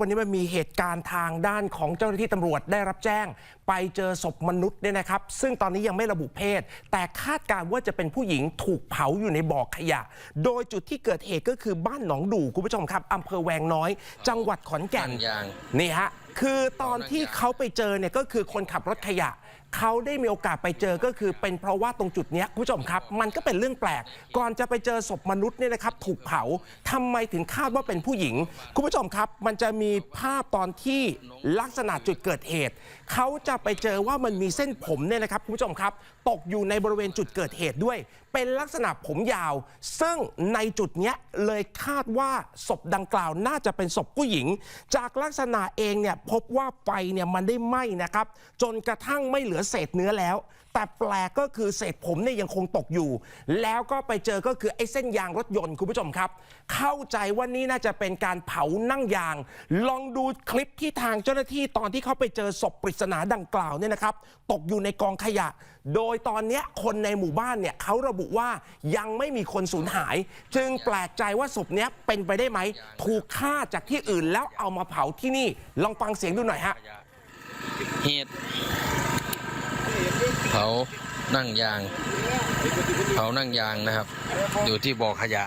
วันนี้มันมีเหตุการณ์ทางด้านของเจ้าหน้าที่ตำรวจได้รับแจ้ง ไปเจอศพมนุษย์เนี่ยนะครับ ซึ่งตอนนี้ยังไม่ระบุเพศ แต่คาดการณ์ว่าจะเป็นผู้หญิงถูกเผาอยู่ในบ่อขยะ โดยจุดที่เกิดเหตุก็คือบ้านหนองดูคุณผู้ชมครับอำเภอแวงน้อย จังหวัดขอนแก่นนั่งยางนี่ฮะคือตอนที่เขาไปเจอเนี่ยก็คือคนขับรถขยะ เขาได้มีโอกาสไปเจอก็คือเป็นเพราะว่าตรงจุดนี้คุณผู้ชมครับ มันก็เป็นเรื่องแปลก ก่อนจะไปเจอศพมนุษย์เนี่ยนะครับ ถูกเผาทำไมถึงคาดว่าเป็นผู้หญิง คุณผู้ชมครับ มันจะมีภาพตอนที่ลักษณะจุดเกิดเหตุ เขาจะไปเจอว่ามันมีเส้นผมเนี่ยนะครับคุณผู้ชมครับ ตกอยู่ในบริเวณจุดเกิดเหตุด้วย เป็นลักษณะผมยาว ซึ่งในจุดนี้เลยคาดว่าศพดังกล่าวน่าจะเป็นศพผู้หญิง จากลักษณะเองเนี่ยพบว่าไฟเนี่ยมันได้ไหม้นะครับ จนกระทั่งไม่เหลือเศษเนื้อแล้ว แต่แปลกก็คือเศษผมเนี่ยยังคงตกอยู่ แล้วก็ไปเจอก็คือไอ้เส้นยางรถยนต์คุณผู้ชมครับ เข้าใจว่านี่น่าจะเป็นการเผานั่งยาง ลองดูคลิปที่ทางเจ้าหน้าที่ตอนที่เขาไปเจอศพปริศนาดังกล่าวเนี่ยนะครับ ตกอยู่ในกองขยะ โดยตอนนี้คนในหมู่บ้านเนี่ยเขาระบุว่ายังไม่มีคนสูญหาย จึงแปลกใจว่าศพเนี้ยเป็นไปได้ไหมถูกฆ่าจากที่อื่นแล้วเอามาเผาที่นี่ ลองฟังเสียงดูหน่อยฮะเหตุ เผานั่งยาง เผานั่งยางนะครับ อยู่ที่บ่อขยะ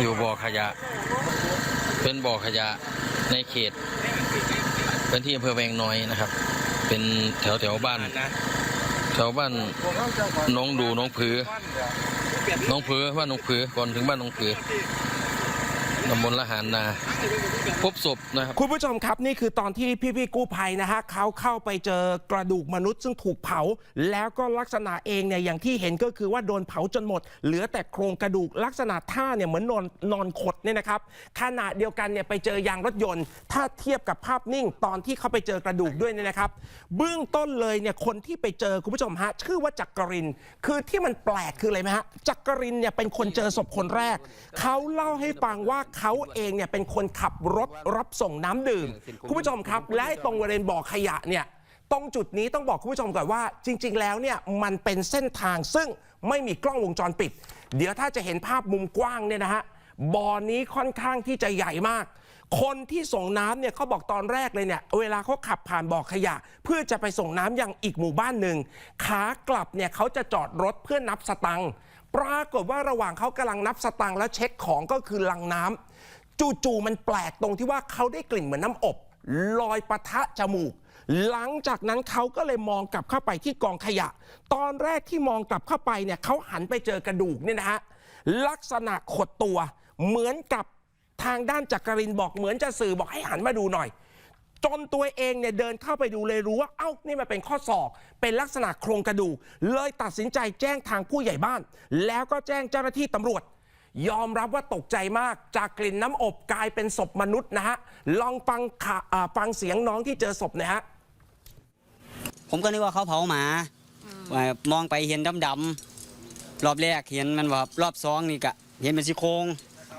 อยู่บ่อขยะ เป็นบ่อขยะในเขตเป็นที่อำเภอแวงน้อยนะครับ เป็นแถวแถวบ้าน แถวบ้านน้องดูน้องผือน้องผือบ้านน้องผือก่อนถึงบ้านน้องผือ ตำบลละหารนาพบศพนะครับ คุณผู้ชมครับนี่คือตอนที่พี่ๆกู้ภัยนะฮะเขาเข้าไปเจอกระดูกมนุษย์ซึ่งถูกเผา แล้วก็ลักษณะเองเนี่ยอย่างที่เห็นก็คือว่าโดนเผาจนหมด เหลือแต่โครงกระดูกลักษณะท่าเนี่ยเหมือนนอนนอนขดเนี่ยนะครับขณะเดียวกันเนี่ยไปเจอยางรถยนต์ ถ้าเทียบกับภาพนิ่ง ตอนที่เขาไปเจอกระดูกด้วยเนี่ยนะครับ เบื้องต้นเลยเนี่ยคนที่ไปเจอคุณผู้ชมฮะชื่อว่าจักริน คือที่มันแปลกคืออะไรไหมฮะจักรินเนี่ยเป็นคนเจอศพคนแรกเขาเล่าให้ฟังว่าเขาเองเนี่ยเป็นคนขับรถรับส่งน้ำดื่ม คุณผู้ชมครับ และไอ้ตรงบริเวณบ่อขยะเนี่ย ตรงจุดนี้ต้องบอกคุณผู้ชมก่อนว่า จริง ๆ แล้วเนี่ยมันเป็นเส้นทางซึ่งไม่มีกล้องวงจรปิด เดี๋ยวถ้าจะเห็นภาพมุมกว้างเนี่ยนะฮะบ่อนี้ค่อนข้างที่จะใหญ่มาก คนที่ส่งน้ำเนี่ยเขาบอกตอนแรกเลยเนี่ยเวลาเขาขับผ่านบ่อขยะ เพื่อจะไปส่งน้ำยังอีกหมู่บ้านหนึ่งขากลับเนี่ยเขาจะจอดรถเพื่อนับสตังค์ ปรากฏว่าระหว่างเขากำลังนับสตังค์แล้วเช็คของก็คือลังน้ำจู่ๆมันแปลกตรงที่ว่าเขาได้กลิ่นเหมือนน้ำอบลอยปะทะจมูก หลังจากนั้นเขาก็เลยมองกลับเข้าไปที่กองขยะ ตอนแรกที่มองกลับเข้าไปเนี่ยเขาหันไปเจอกระดูกเนี่ยนะฮะลักษณะขดตัว เหมือนกับทางด้านจักรินบอกเหมือนจะสื่อบอกให้หันมาดูหน่อย จนตัวเองเนี่ยเดินเข้าไปดูเลยรู้ว่าเอ้านี่มันเป็นข้อศอก เป็นลักษณะโครงกระดูก เลยตัดสินใจแจ้งทางผู้ใหญ่บ้าน แล้วก็แจ้งเจ้าหน้าที่ตำรวจ ยอมรับว่าตกใจมาก จากกลิ่นน้ำอบกลายเป็นศพมนุษย์นะฮะ ลองฟังข่าอ่าฟังเสียงน้องที่เจอศพหนะฮะ ผมก็นึกว่าเขาเผาหมาว่ามองไปเห็นดำๆรอบแรกเห็นมันว่ารอบสองนี่ก็เห็นเป็นซี่โครง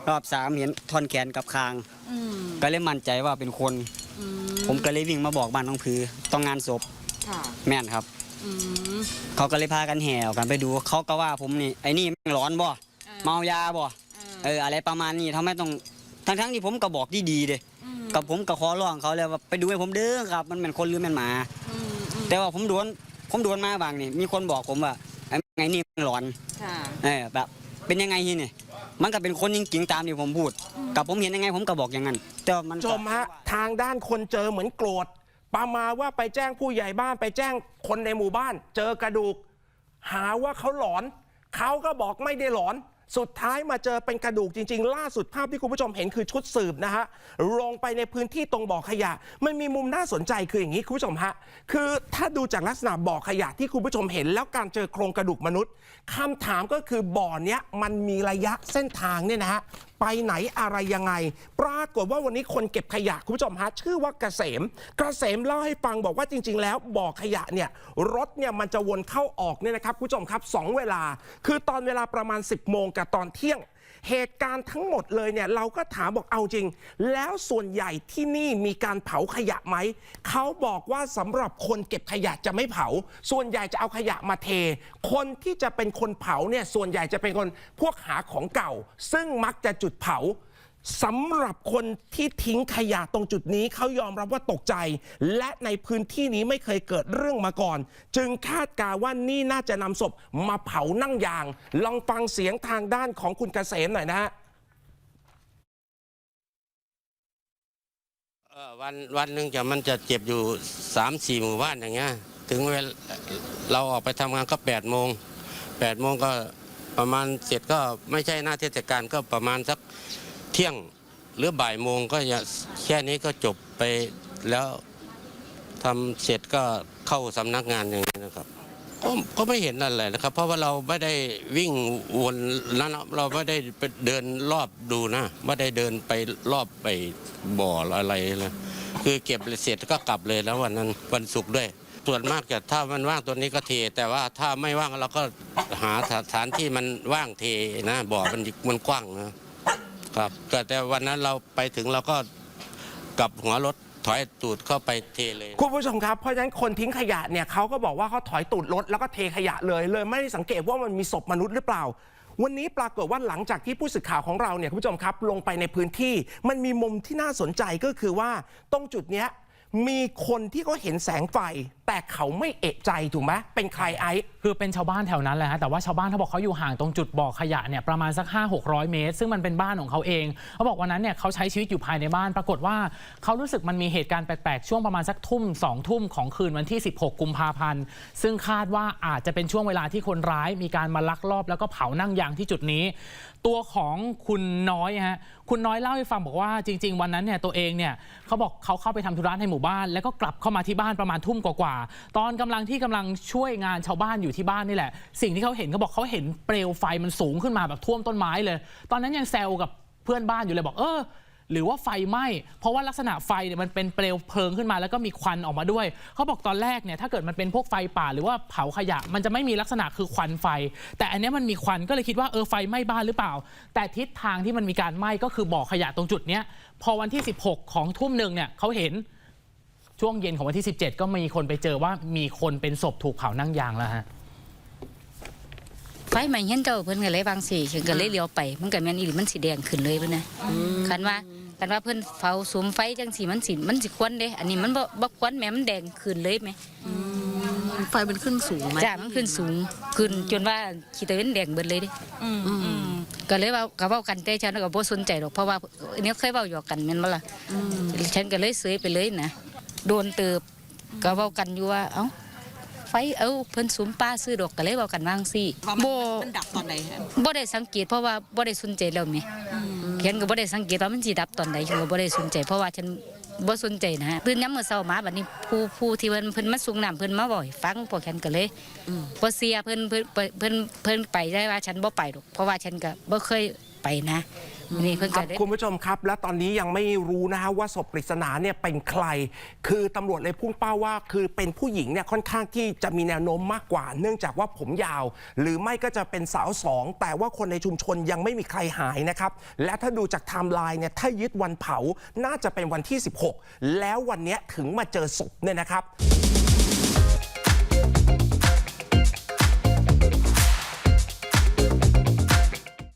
รอบสามเห็นท่อนแขนกับคาง อืมก็เลยมั่นใจว่าเป็นคน อืผมก็เลยวิ่งมาบอกบ้านน้องผือต้องงานศพค่ะแม่นครับ อืมเขาก็เลยพากันแห่ออกกันไปดู เขาก็ว่าผมนี่ไอ้นี่แม่งร้อนบ่ เมายาบ่ เอออะไรประมาณนี้ทำไมต้องทั้งทั้งๆที่ผมก็บอกดีๆเด้มกับผมก็ขอร้องเขาเลยว่าไปดูให้ผมเด้อครับ มันเป็นคนหรือเป็นหมา อืมอืมแต่ว่าผมโดนผมโดนมาบางนี่มีคนบอกผมว่าไอ้ไงนี่มันหลอน ค่ะเออแบบเป็นยังไงทีนี่ มันก็เป็นคนจริงๆตามที่ผมพูด กับผมเห็นยังไงผมก็บอกอย่างนั้นแต่มันก็ ชมฮะทางด้านคนเจอเหมือนโกรธประมาณว่าไปแจ้งผู้ใหญ่บ้านไปแจ้งคนในหมู่บ้าน เจอกระดูก หาว่าเขาหลอน เขาก็บอกไม่ได้หลอน สุดท้ายมาเจอเป็นกระดูกจริง ๆ ล่าสุดภาพที่คุณผู้ชมเห็นคือชุดสืบนะฮะลงไปในพื้นที่ตรงบ่อขยะ มันมีมุมน่าสนใจคืออย่างนี้คุณผู้ชมฮะคือถ้าดูจากลักษณะบ่อขยะที่คุณผู้ชมเห็น แล้วการเจอโครงกระดูกมนุษย์คำถามก็คือบ่อเนี้ยมันมีระยะเส้นทางเนี่ยนะฮะ ไปไหนอะไรยังไง ปรากฏว่าวันนี้คนเก็บขยะคุณผู้ชมฮะชื่อว่าเกษมเกษมเล่าให้ฟังบอกว่าจริง ๆ แล้วบ่อขยะเนี่ยรถเนี่ยมันจะวนเข้าออกเนี่ยนะครับคุณผู้ชมครับสองเวลา คือตอนเวลาประมาณ 10โมงกับตอนเที่ยง เหตุการณ์ทั้งหมดเลยเนี่ยเราก็ถามบอกเอาจริง แล้วส่วนใหญ่ที่นี่มีการเผาขยะไหมเขาบอกว่าสำหรับคนเก็บขยะจะไม่เผา ส่วนใหญ่จะเอาขยะมาเท คนที่จะเป็นคนเผาเนี่ยส่วนใหญ่จะเป็นคนพวกหาของเก่า ซึ่งมักจะจุดเผา สำหรับคนที่ทิ้งขยะตรงจุดนี้เขายอมรับว่าตกใจ และในพื้นที่นี้ไม่เคยเกิดเรื่องมาก่อน จึงคาดการว่านี่น่าจะนำศพมาเผานั่งยาง ลองฟังเสียงทางด้านของคุณเกษมหน่อยนะฮะวันวันหนึ่งจะมันจะเจ็บอยู่สามสี่หมู่บ้านอย่างเงี้ยถึงเวลาเราออกไปทำงานก็แปดโมงแปดโมงก็ประมาณเสร็จก็ไม่ใช่หน้าเทศกาลก็ประมาณสัก เที่ยงหรือบ่ายโมงก็จะแค่นี้ก็จบไปแล้วทำเสร็จก็เข้าสำนักงานอย่างนี้นะครับก็ก็ไม่เห็นอะไรนะครับ เพราะว่าเราไม่ได้วิ่งวนนั้นเราไม่ได้ไปเดินรอบดูนะไม่ได้เดินไปรอบไปบ่ออะไรเลยคือเก็บเสร็จก็กลับเลยแล้ววันนั้นวันศุกร์ด้วย ส่วนมากจะถ้ามันว่างตัวนี้ก็เท แต่ว่าถ้าไม่ว่างเราก็หาสถานที่มันว่างเทนะบ่อมันมันกว้างนะ ครับแต่แต่วันนั้นเราไปถึงเราก็กลับหัวรถถอยตูดเข้าไปเทเลย คุณผู้ชมครับ เพราะฉะนั้นคนทิ้งขยะเนี่ยเขาก็บอกว่าเขาถอยตูดรถแล้วก็เทขยะเลยเลยไม่ได้สังเกตว่ามันมีศพมนุษย์หรือเปล่า วันนี้ปรากฏว่าหลังจากที่ผู้สื่อข่าวของเราเนี่ยคุณผู้ชมครับลงไปในพื้นที่ มันมีมุมที่น่าสนใจก็คือว่าตรงจุดเนี้ยมีคนที่เขาเห็นแสงไฟ แต่เขาไม่เอะใจถูกไหมเป็นใครไอซ์ คือเป็นชาวบ้านแถวนั้นแหละฮะแต่ว่าชาวบ้านเขาบอกเขาอยู่ห่างตรงจุดบ่อขยะเนี่ยประมาณสัก 5 6 0 0 เมตร ซึ่งมันเป็นบ้านของเขาเองเขาบอกวันนั้นเนี่ยเขาใช้ชีวิตอยู่ภายในบ้าน ปรากฏว่าเขารู้สึกมันมีเหตุการณ์แปลกๆ ช่วงประมาณสักทุ่ม2ทุ่มของคืนวันที่ 16 กุมภาพันธ์ ซึ่งคาดว่าอาจจะเป็นช่วงเวลาที่คนร้ายมีการมาลักลอบ แล้วก็เผานั่งยางที่จุดนี้ ตัวของคุณน้อยฮะคุณน้อยเล่าให้ฟังบอกว่าจริง ๆ วันนั้นเนี่ยตัวเองเนี่ยเขาบอกเขาเข้าไปทำธุระในหมู่บ้าน แล้วก็กลับเข้ามาที่บ้านประมาณทุ่มกว่าๆตอนกำลังที่กำลังช่วยงานชาวบ้านอยู่ที่บ้านนี่แหละ สิ่งที่เขาเห็นเขาบอกเขาเห็นเปลวไฟมันสูงขึ้นมาแบบท่วมต้นไม้เลย ตอนนั้นยังแซวกับเพื่อนบ้านอยู่เลยบอกเออหรือว่าไฟไหม้เพราะว่าลักษณะไฟเนี่ยมันเป็นเปลวเพลิงขึ้นมาแล้วก็มีควันออกมาด้วย เขาบอกตอนแรกเนี่ยถ้าเกิดมันเป็นพวกไฟป่าหรือว่าเผาขยะ มันจะไม่มีลักษณะคือควันไฟ แต่อันนี้มันมีควันก็เลยคิดว่าเออไฟไหม้บ้านหรือเปล่า แต่ทิศทางที่มันมีการไหม้ก็คือบ่อขยะตรงจุดเนี้ยพอวันที่ 16 ของทุ่มหนึ่งเนี่ยเขาเห็น ช่วงเย็นของวันที่ 17 ก็มีคนไปเจอว่ามีคนเป็นศพถูกเผานั่งยางแล้วฮะไฟไหม้เห็นเจ้าเพิ่นก็เลยวางสิฉันก็เลยเลี้ยวไปมันก็แม่นอีหลีมันสิแดงขึ้นเลยเพิ่นน่ะคันว่าคันว่าเพิ่นเฝ้าสุมไฟจังสิมันสิมันสิควรเด้อันนี้มันบ่บ่ควรแหม่มันแดงขึ้นเลยแหมไฟมันขึ้นสูงไหมจ้ามันขึ้นสูงขึ้นจนว่าขี้ตะเวนแดงเบิดเลยเด้ก็เลยว่าก็เว้ากันแต่ฉันก็บ่สนใจหรอกเพราะว่าอันนี้เคยเว้าหยอกกันแม่นบ่ล่ะฉันก็เลยเสยไปเลยนะ โดนเติบก็เว้ากันอยู่ว่าเอ้าไฟเอ้าเพิ่นสุมป้าซื้อดอกก็เลยเว้ากันว่าจั่งซี่ว่ามันบ่มันดับตอนไหนฮะบ่ได้สังเกตเพราะว่าบ่ได้สนใจแล้วแหม่เขียนก็บ่ได้สังเกตว่ามันสิดับตอนใดฉันก็บ่ได้สนใจ เพราะว่าฉันบ่สนใจนะฮะตื่นยามมื้อเช้ามาบัดนี้ผู้ผู้ที่เพิ่นเพิ่นมาส่งน้ำเพิ่นมาบ่อยฟังพวกฉันก็เลยบ่เสียเพิ่นเพิ่นเพิ่นเพิ่นเพิ่นไปได้ว่าฉันบ่ไปหรอกเพราะว่าฉันก็บ่เคยไปนะ นี่เพิ่นคก็รับได้ คุณผู้ชมครับ และตอนนี้ยังไม่รู้นะฮะว่าศพปริศนาเนี่ยเป็นใคร คือตำรวจเลยพุ่งเป้าว่า คือเป็นผู้หญิงเนี่ยค่อนข้างที่จะมีแนวโน้มมากกว่า เนื่องจากว่าผมยาว หรือไม่ก็จะเป็นสาวสอง แต่ว่าคนในชุมชนยังไม่มีใครหายนะครับ และถ้าดูจากไทม์ไลน์เนี่ยถ้ายึดวันเผาน่าจะเป็นวันที่ 16 แล้ววันเนี้ยถึงมาเจอศพเนี่ยนะครับ